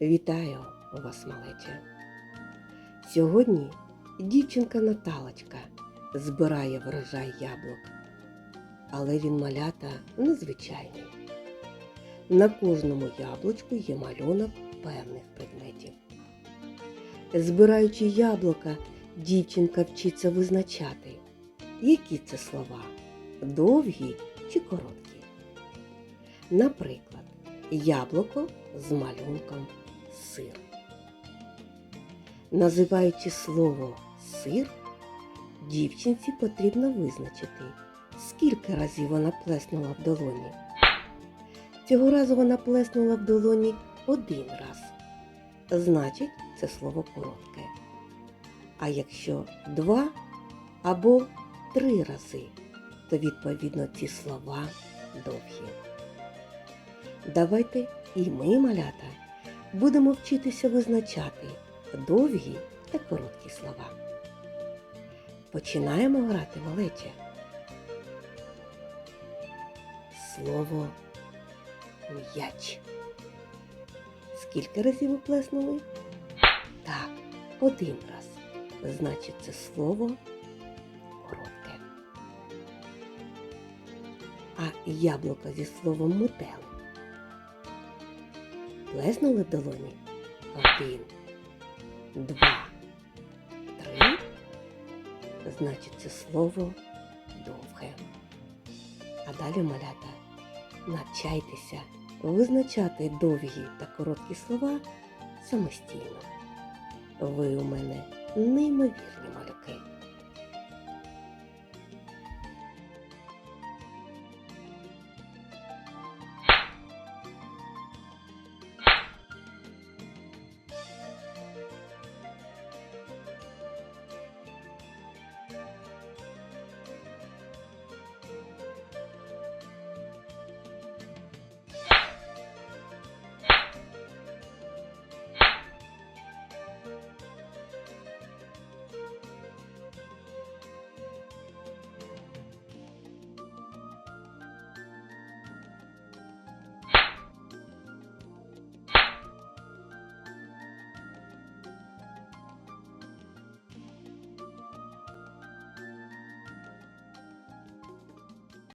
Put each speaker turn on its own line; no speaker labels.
Вітаю вас, малече! Сьогодні дівчинка Наталочка збирає врожай яблук, але він малята незвичайний. На кожному яблучку є малюнок певних предметів. Збираючи яблука, дівчинка вчиться визначати, які це слова довгі чи короткі. Наприклад, яблуко з малюнком сир. Називаючи слово сир, дівчинці потрібно визначити, скільки разів вона плеснула в долоні. Цього разу вона плеснула в долоні один раз. Значить, це слово коротке. А якщо два або три рази, то відповідно ці слова довгі. Давайте і ми, малята, будемо вчитися визначати довгі та короткі слова. Починаємо грати малече. Слово м'яч. Скільки разів ви плеснули? Так, один раз. Значить, це слово коротке. А яблуко зі словом метелик. Плеснули в долоні? Один, два, три. Значить, це слово довге. А далі, малята, навчайтеся визначати довгі та короткі слова самостійно. Ви у мене неймовірні.